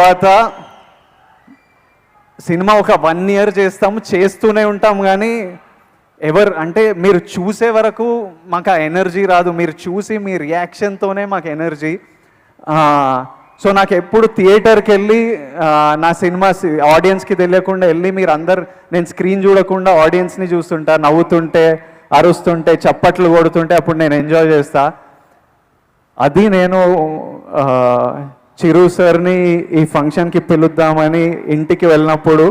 తర్వాత సినిమా ఒక one year చేస్తాము చేస్తూనే ఉంటాం కానీ ఎవరు అంటే మీరు చూసే వరకు మాకు ఆ ఎనర్జీ రాదు. మీరు చూసి మీ రియాక్షన్తోనే మాకు ఎనర్జీ. సో నాకు ఎప్పుడు థియేటర్కి వెళ్ళి నా సినిమా ఆడియన్స్కి తెలియకుండా వెళ్ళి మీరు అందరు నేను స్క్రీన్ చూడకుండా ఆడియన్స్ని చూస్తుంటా నవ్వుతుంటే అరుస్తుంటే చప్పట్లు కొడుతుంటే అప్పుడు నేను ఎంజాయ్ చేస్తా. అది నేను చిరు సార్ని ఈ ఫంక్షన్కి పిలుద్దామని ఇంటికి వెళ్ళినప్పుడు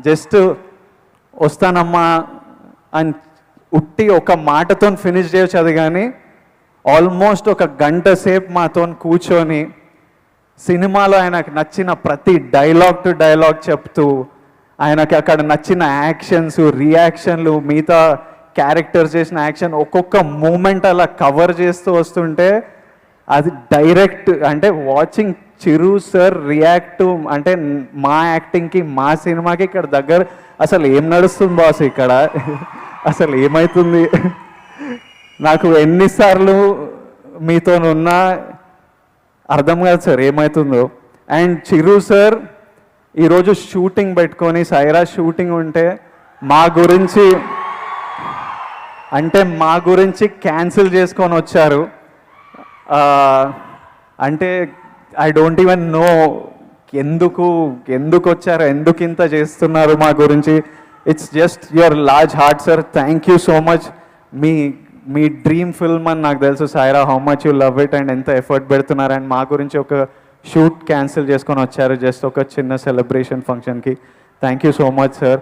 జస్ట్ వస్తానమ్మా అని ఉట్టి ఒక మాటతో ఫినిష్ చేయొచ్చు అది కానీ ఆల్మోస్ట్ ఒక గంట సేపు మాతో కూర్చొని సినిమాలో ఆయనకు నచ్చిన ప్రతి డైలాగ్ టు డైలాగ్ చెప్తూ ఆయనకి అక్కడ నచ్చిన యాక్షన్స్ రియాక్షన్లు మిగతా క్యారెక్టర్స్ చేసిన యాక్షన్ ఒక్కొక్క మూమెంట్ అలా కవర్ చేస్తూ వస్తుంటే అది డైరెక్ట్ అంటే వాచింగ్ చిరు సార్ రియాక్ట్ అంటే మా యాక్టింగ్కి మా సినిమాకి ఇక్కడ దగ్గర అసలు ఏం నడుస్తుంది బాస్ ఇక్కడ? అసలు ఏమవుతుంది నాకు ఎన్నిసార్లు మీతో ఉన్నా అర్థం కాదు సార్ ఏమవుతుందో అండ్ చిరు సార్ ఈరోజు షూటింగ్ పెట్టుకొని సైరా షూటింగ్ ఉంటే మా గురించి అంటే మా గురించి క్యాన్సిల్ చేసుకొని వచ్చారు. అంటే ఐ డోంట్ ఈవెన్ నో ఎందుకు ఎందుకు వచ్చారు ఎందుకు ఇంత చేస్తున్నారు మా గురించి. It's just your large heart sir thank you so much మీ మీ డ్రీమ్ ఫిల్మ్ అని నాకు తెలుసు Sye Raa how much you love it and ఎంత ఎఫర్ట్ పెడుతున్నారు. అండ్ మా గురించి ఒక షూట్ క్యాన్సిల్ చేసుకొని వచ్చారు జస్ట్ ఒక చిన్న సెలబ్రేషన్ ఫంక్షన్కి thank you so much sir